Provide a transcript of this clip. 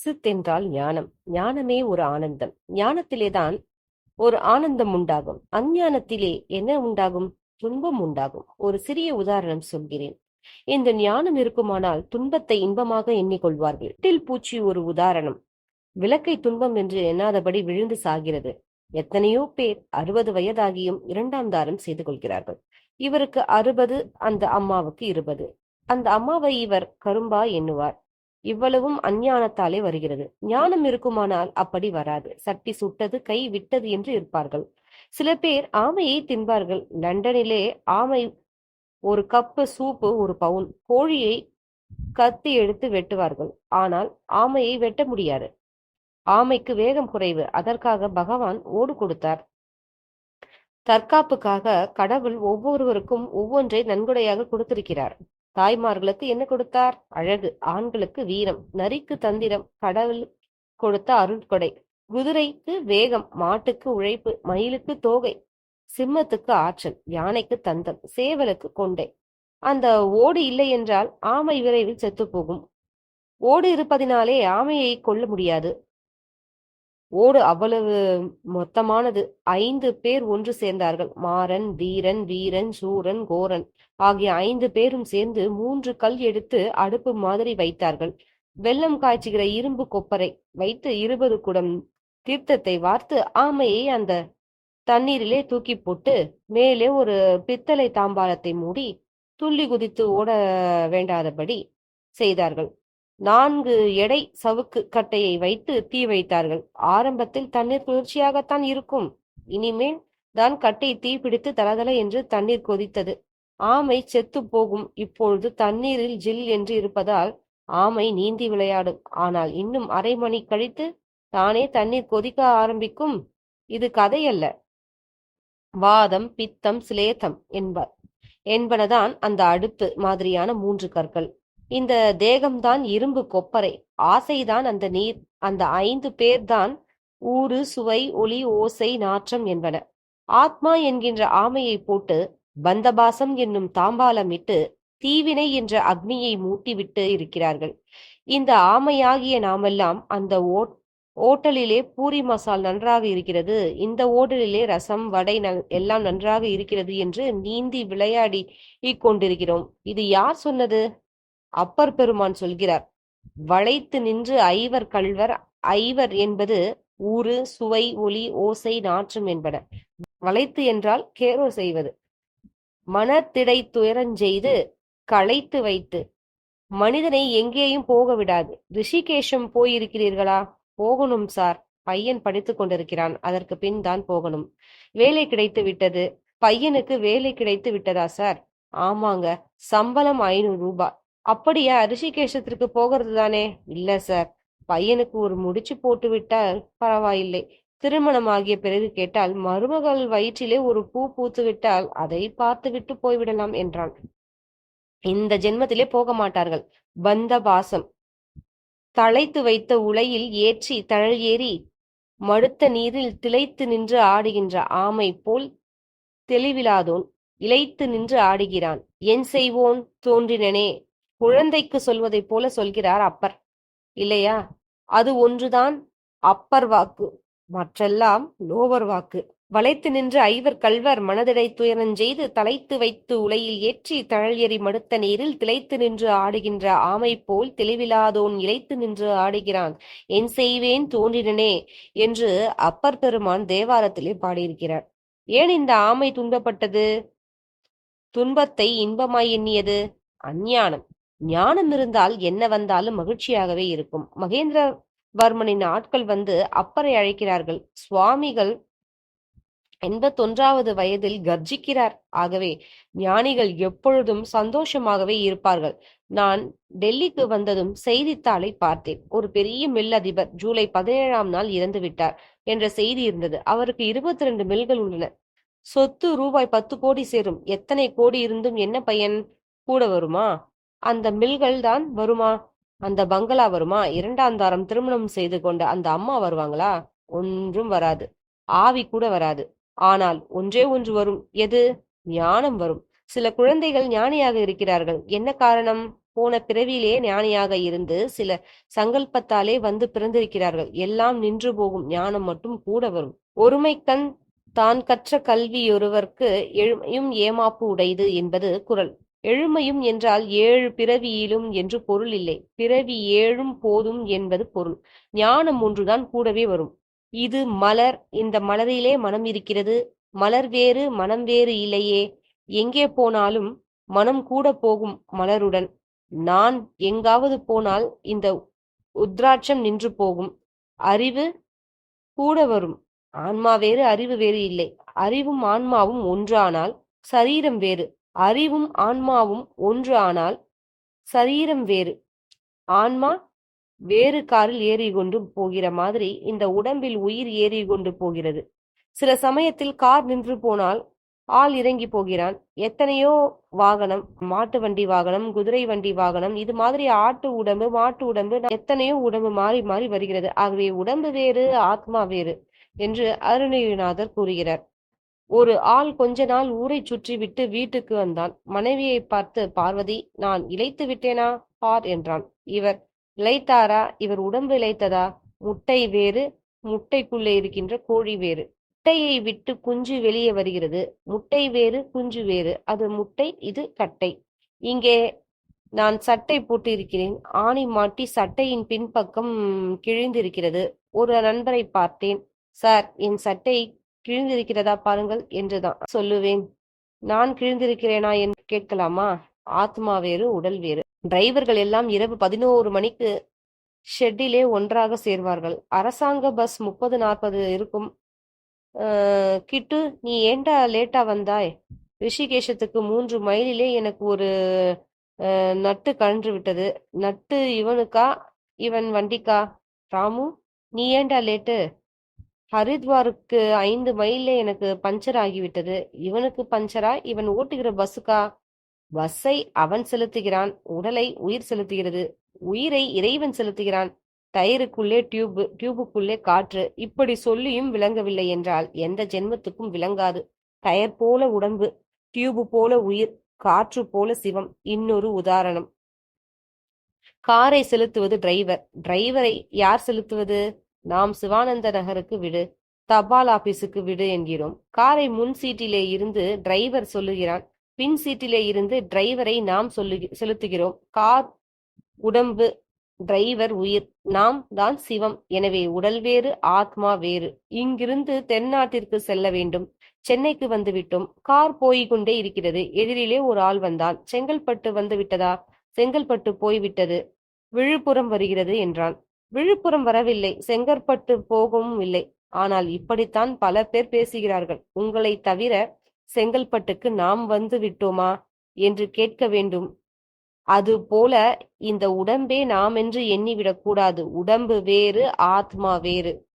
சித் என்றால் ஞானம். ஞானமே ஒரு ஆனந்தம். ஞானத்திலேதான் ஒரு ஆனந்தம் உண்டாகும். அஞ்ஞானத்திலே என்ன உண்டாகும்? துன்பம் உண்டாகும். ஒரு சிறிய உதாரணம் சொல்கிறேன். இந்த ஞானம் இருக்குமானால் துன்பத்தை இன்பமாக எண்ணிக்கொள்வார்கள். டில் பூச்சி ஒரு உதாரணம். விளக்கை துன்பம் என்று எண்ணாதபடி விழுந்து சாகிறது. எத்தனையோ பேர் அறுபது வயதாகியும் இரண்டாம் தாரம் செய்து கொள்கிறார்கள். இவருக்கு அறுபது அந்த அம்மாவுக்கு இருபது. அந்த அம்மாவை இவர் கரும்பா எண்ணுவார். இவ்வளவும் அஞ்ஞானத்தாலே வருகிறது. ஞானம் இருக்குமானால் அப்படி வராது. சட்டி சுட்டது கை விட்டது என்று இருப்பார்கள். சில பேர் ஆமையை தின்பார்கள். லண்டனிலே ஆமை ஒரு கப்பு சூப்பு ஒரு பவுன் கோழியை கத்தி எடுத்து வெட்டுவார்கள். ஆனால் ஆமையை வெட்ட முடியாது. ஆமைக்கு வேகம் குறைவு. அதற்காக பகவான் ஓடு கொடுத்தார். தற்காப்புக்காக கடவுள் ஒவ்வொருவருக்கும் ஒவ்வொன்றை நன்கொடையாக கொடுத்திருக்கிறார். தாய்மார்களுக்கு என்ன கொடுத்தார்? அழகு. ஆண்களுக்கு வீரம். நரிக்கு தந்திரம். கடவுள் கொடுத்த அருட்கொடை. குதிரைக்கு வேகம். மாட்டுக்கு உழைப்பு. மயிலுக்கு தோகை. சிம்மத்துக்கு ஆற்றல். யானைக்கு தந்தம். சேவலுக்கு கொண்டை. அந்த ஓடு இல்லை என்றால் ஆமை விரைவில் செத்து போகும். ஓடு இருப்பதினாலே ஆமையை கொல்ல முடியாது. ஓடு அவ்வளவு மொத்தமானது. ஐந்து பேர் ஒன்று சேர்ந்தார்கள். மாறன் தீரன் வீரன் சூரன் கோரன் ஆகிய ஐந்து பேரும் சேர்ந்து மூன்று கல் எடுத்து அடுப்பு மாதிரி வைத்தார்கள். வெள்ளம் காய்ச்சுகிற இரும்பு கொப்பரை வைத்து இருபது குடம் தீர்த்தத்தை வார்த்து ஆமையை அந்த தண்ணீரிலே தூக்கி போட்டு மேலே ஒரு பித்தளை தாம்பாலத்தை மூடி துள்ளி குதித்து ஓட வேண்டாதபடி செய்தார்கள். நான்கு எடை சவுக்கு கட்டையை வைத்து தீ வைத்தார்கள். ஆரம்பத்தில் தண்ணீர் குளிர்ச்சியாகத்தான் இருக்கும். இனிமேல் தான் கட்டை தீ பிடித்து தளதள என்று தண்ணீர் கொதித்தது. ஆமை செத்து போகும். இப்பொழுது தண்ணீரில் ஜில் என்று இருப்பதால் ஆமை நீந்தி விளையாடும். ஆனால் இன்னும் அரை மணி கழித்து தானே தண்ணீர் கொதிக்க ஆரம்பிக்கும். இது கதையல்ல. வாதம் பித்தம் சிலேதம் என்பார் என்பனதான் அந்த அடுப்பு மாதிரியான மூன்று கற்கள். இந்த தேகம்தான் இரும்பு கொப்பரை. ஆசைதான் அந்த நீர். அந்த ஐந்து பேர்தான் ஊறு சுவை ஒளி ஓசை நாற்றம் என்பன. ஆத்மா என்கின்ற ஆமையை போட்டு பந்தபாசம் என்னும் தாம்பாலமிட்டு தீவினை என்ற அக்னியை மூட்டிவிட்டு இருக்கிறார்கள். இந்த ஆமையாகிய நாமெல்லாம் அந்த ஓட் ஓட்டலிலே பூரி மசால் நன்றாக இருக்கிறது. இந்த ஓட்டலிலே ரசம் வடை நல் எல்லாம் நன்றாக இருக்கிறது என்று நீந்தி விளையாடி கொண்டிருக்கிறோம் இது யார் சொன்னது? அப்பர் பெருமான் சொல்கிறார் வளைத்து நின்று ஐவர் கள்வர் ஐவர் என்பது ஊறு சுவை ஒளி ஓசை நாற்றம் என்பன. வளைத்து என்றால் கேரோ செய்வது. மனத்திடை துயரஞ்செய்து களைத்து வைத்து. மனிதனை எங்கேயும் போக விடாது. ரிஷிகேஷம் போயிருக்கிறீர்களா? போகணும் சார். பையன் படித்துக் கொண்டிருக்கிறான். அதற்கு பின் தான் போகணும். வேலை கிடைத்து விட்டது. பையனுக்கு வேலை கிடைத்து விட்டதா சார்? ஆமாங்க. சம்பளம் ஐநூறு ரூபாய் அப்படியா? ரிஷிகேஷத்திற்கு போகிறது தானே? இல்ல சார் பையனுக்கு ஒரு முடிச்சு போட்டு விட்டால் பரவாயில்லை. திருமணம் ஆகிய பிறகு கேட்டால் மருமகள் வயிற்றிலே ஒரு பூ பூத்து விட்டால் அதை பார்த்து விட்டு போய்விடலாம் என்றான். இந்த ஜென்மத்திலே போக மாட்டார்கள். பந்த பாசம் தழைத்து வைத்த உலையில் ஏற்றி தழல் ஏறி மடுத்த நீரில் திளைத்து நின்று ஆடுகின்ற ஆமை போல் தெளிவிலாதோன் இளைத்து நின்று ஆடுகிறான். என் செய்வோன் தோன்றினனே குழந்தைக்கு சொல்வதைப் போல சொல்கிறார் அப்பர். இல்லையா? அது ஒன்றுதான் அப்பர் வாக்கு மற்றெல்லாம் லோவர் வாக்கு. வளைத்து நின்று ஐவர் கல்வர் மனதிடை துயரஞ்செய்து தலைத்து வைத்து உலையில் ஏற்றி தழல் மடுத்த நீரில் திளைத்து நின்று ஆடுகின்ற ஆமை போல் தெளிவிலாதோன் இழைத்து நின்று ஆடுகிறான். என் செய்வேன் தோன்றினனே என்று அப்பர் பெருமான் தேவாரத்திலே பாடியிருக்கிறார். ஏன் இந்த ஆமை துன்பப்பட்டது? துன்பத்தை இன்பமாய் எண்ணியது? அஞ்ஞானம். ஞானம் இருந்தால் என்ன வந்தாலும் மகிழ்ச்சியாகவே இருக்கும். மகேந்திரவர்மனின் ஆட்கள் வந்து அப்பரை அழைக்கிறார்கள். சுவாமிகள் எண்பத்தொன்றாவது வயதில் கர்ஜிக்கிறார். ஆகவே ஞானிகள் எப்பொழுதும் சந்தோஷமாகவே இருப்பார்கள். நான் டெல்லிக்கு வந்ததும் செய்தித்தாளை பார்த்தேன். ஒரு பெரிய மில் அதிபர் ஜூலை பதினேழாம் நாள் இறந்து விட்டார் என்ற செய்தி இருந்தது. அவருக்கு இருபத்தி ரெண்டு மில்கள் உள்ளன. சொத்து ரூபாய் பத்து கோடி சேரும். எத்தனை கோடி இருந்தும் என்ன பையன் கூட வருமா? அந்த மில்கள் தான் வருமா? அந்த பங்களா வருமா? இரண்டாம் தாரம் திருமணம் செய்து கொண்ட அந்த அம்மா வருவாங்களா? ஒன்றும் வராது. ஆவி கூட வராது. ஆனால் ஒன்றே ஒன்று வரும். எது? ஞானம் வரும். சில குழந்தைகள் ஞானியாக இருக்கிறார்கள். என்ன காரணம்? போன பிறவியிலே ஞானியாக இருந்து சில சங்கல்பத்தாலே வந்து பிறந்திருக்கிறார்கள். எல்லாம் நின்று போகும் ஞானம் மட்டும் கூட வரும். ஒருமைக்கண் தான் கற்ற கல்வியொருவர்க்கு எழுமையும் ஏமாப்பு உடையது என்பது குரல். எழுமையும் என்றால் ஏழு பிறவியிலும் என்று பொருள் இல்லை. பிறவி ஏழும் போதும் என்பது பொருள். ஞானம் ஒன்றுதான் கூடவே வரும். இது மலர். இந்த மலரிலே மனம் இருக்கிறது. மலர் வேறு மனம் வேறு இல்லையே. எங்கே போனாலும் மனம் கூட போகும் மலருடன். நான் எங்காவது போனால் இந்த உத்ராட்சம் நின்று போகும். அறிவு கூட வரும். ஆன்மா வேறு அறிவு வேறு இல்லை. அறிவும் ஆன்மாவும் ஒன்றானால் சரீரம் வேறு. அறிவும் ஆன்மாவும் ஒன்று ஆனால் சரீரம் வேறு. ஆன்மா வேறு காரில் ஏறிக்கொண்டு போகிற மாதிரி இந்த உடம்பில் உயிர் ஏறி கொண்டு போகிறது. சில சமயத்தில் கார் நின்று போனால் ஆள் இறங்கி போகிறான். எத்தனையோ வாகனம் மாட்டு வண்டி வாகனம் குதிரை வண்டி வாகனம் இது மாதிரி ஆட்டு உடம்பு மாட்டு உடம்பு எத்தனையோ உடம்பு மாறி மாறி வருகிறது. ஆகவே உடம்பு வேறு ஆத்மா வேறு என்று அருணகிரிநாதர் கூறுகிறார். ஒரு ஆள் கொஞ்ச நாள் ஊரை சுற்றி விட்டு வீட்டுக்கு வந்தான். மனைவியை பார்த்து பார்வதி நான் இழைத்து விட்டேனா? பார் என்றான். இவர் இழைத்தாரா இவர் உடம்பு இழைத்ததா முட்டை வேறு முட்டைக்குள்ளே இருக்கின்ற கோழி வேறு. முட்டையை விட்டு குஞ்சு வெளியே வருகிறது. முட்டை வேறு குஞ்சு வேறு. அது முட்டை இது கட்டை. இங்கே நான் சட்டை போட்டு இருக்கிறேன் ஆணி மாட்டி சட்டையின் பின்பக்கம் கிழிந்திருக்கிறது. ஒரு நண்பரை பார்த்தேன். சார் என் சட்டை கிழிந்திருக்கிறதா பாருங்கள் என்றுதான். சொல்லுவேன். நான் கிழிந்திருக்கிறேனா என்று கேட்கலாமா? ஆத்மா வேறு உடல் வேறு. டிரைவர்கள் எல்லாம் இரவு பதினோரு மணிக்கு ஷெட்டிலே ஒன்றாக சேர்வார்கள். அரசாங்க பஸ் முப்பது நாற்பது இருக்கும். கிட்டு நீ ஏண்டா லேட்டா வந்தாய்? ரிஷிகேஷத்துக்கு மூன்று மைலிலே எனக்கு ஒரு நட்டு கழன்று விட்டது. நட்டு இவனுக்கா? இவன் வண்டிக்கா? ராமு நீ ஏண்டா லேட்டு? ஹரித்வாருக்கு ஐந்து மைல்ல எனக்கு பஞ்சர் ஆகிவிட்டது. இவனுக்கு பஞ்சரா இவன் ஓட்டுகிற பஸ்ஸுக்கா? பஸ்ஸை அவன் செலுத்துகிறான். உடலை உயிர் செலுத்துகிறது. உயிரை இறைவன் செலுத்துகிறான். டயருக்குள்ளே டியூப் டியூபுக்குள்ளே காற்று. இப்படி சொல்லியும் விளங்கவில்லை என்றால் எந்த ஜென்மத்துக்கும் விளங்காது. டயர் போல உடம்பு டியூபு போல உயிர் காற்று போல சிவம். இன்னொரு உதாரணம். காரை செலுத்துவது டிரைவர் டிரைவரை யார் செலுத்துவது? நாம் சிவானந்த நகருக்கு விடு தபால் ஆபீஸுக்கு விடு என்கிறோம். காரை முன் சீட்டிலே இருந்து டிரைவர் சொல்லுகிறான். பின் சீட்டிலே இருந்து டிரைவரை நாம் சொல்லு செலுத்துகிறோம். கார் உடம்பு டிரைவர் உயிர் நாம் தான் சிவம். எனவே உடல் வேறு ஆத்மா வேறு. இங்கிருந்து தென்னாட்டிற்கு செல்ல வேண்டும். சென்னைக்கு வந்துவிட்டோம். கார் போய்கொண்டே இருக்கிறது. எதிரிலே ஒரு ஆள் வந்தான். செங்கல்பட்டு வந்து விட்டதா? செங்கல்பட்டு போய்விட்டது. விழுப்புரம் வருகிறது என்றான். விழுப்புரம் வரவில்லை. செங்கற்பட்டு போகவும் இல்லை. ஆனால் இப்படித்தான் பல பேர் பேசுகிறார்கள். உங்களை தவிர செங்கல்பட்டுக்கு நாம் வந்து விட்டோமா என்று கேட்க வேண்டும். அது போல இந்த உடம்பே நாம் என்று எண்ணிவிடக்கூடாது. உடம்பு வேறு ஆத்மா வேறு.